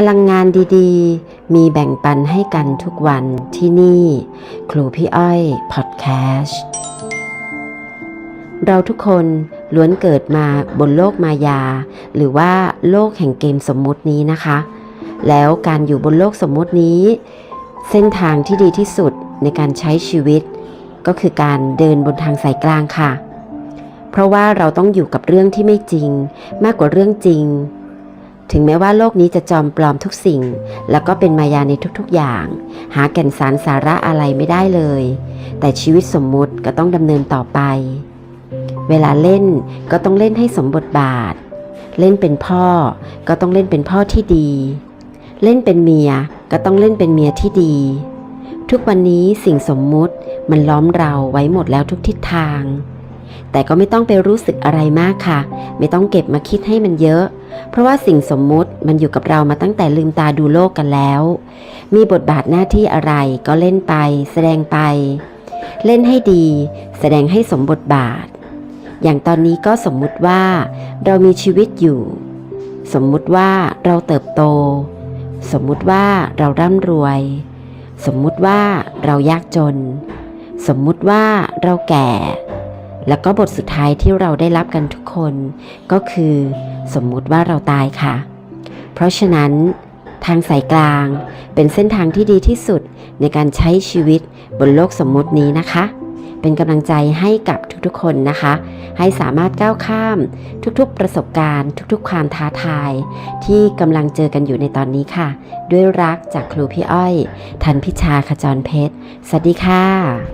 พลังงานดีๆ มีแบ่งปันให้กันทุกวันที่นี่ ครูพี่อ้อยพอดแคสต์เราทุกคนล้วนเกิดมาบนโลกมายา หรือว่าโลกแห่งเกมสมมุตินี้นะคะ แล้วการอยู่บนโลกสมมุตินี้ เส้นทางที่ดีที่สุดในการใช้ชีวิต ก็คือการเดินบนทางสายกลางค่ะ เพราะว่าเราต้องอยู่กับเรื่องที่ไม่จริง มากกว่าเรื่องจริง ถึงแม้ว่าโลกนี้จะจอมปลอมทุกสิ่ง แล้วก็เป็นมายาในทุกๆอย่าง หาแก่นสารสาระอะไรไม่ได้เลย แต่ชีวิตสมมุติก็ต้องดำเนินต่อไป เวลาเล่นก็ต้องเล่นให้สมบทบาท เล่นเป็นพ่อ ก็ต้องเล่นเป็นพ่อที่ดี เล่นเป็นเมียก็ต้องเล่นเป็นเมียที่ดี ทุกวันนี้สิ่งสมมุติมันล้อมเราไว้หมดแล้วทุกทิศทาง แต่ก็ไม่ต้องไปรู้สึกอะไรมากค่ะ ไม่ต้องเก็บมาคิดให้มันเยอะ เพราะว่าสิ่งสมมุติมันอยู่กับเรามาตั้งแต่ลืมตาดูโลกกันแล้ว มีบทบาทหน้าที่อะไรก็เล่นไป แสดงไป เล่นให้ดี แสดงให้สมบทบาท อย่างตอนนี้ก็สมมุติว่า เรามีชีวิตอยู่ สมมุติว่าเราเติบโต สมมุติว่าเราร่ำรวย สมมุติว่าเรายากจน สมมุติว่าเราแก่ แล้วก็บทสุดท้ายที่เราได้รับกันทุกคน ก็คือสมมุติว่าเราตายค่ะ เพราะฉะนั้น ทางสายกลางเป็นเส้นทางที่ดีที่สุดในการใช้ชีวิตบนโลกสมมุตินี้นะคะ เป็นกำลังใจให้กับทุกๆคนนะคะ ให้สามารถก้าวข้าม ทุกๆประสบการณ์ ทุกๆ ความท้าทาย ที่กำลังเจอกันอยู่ในตอนนี้ค่ะ ด้วยรักจากครูพี่อ้อย ทันพิชาขจรเพชร สวัสดีค่ะ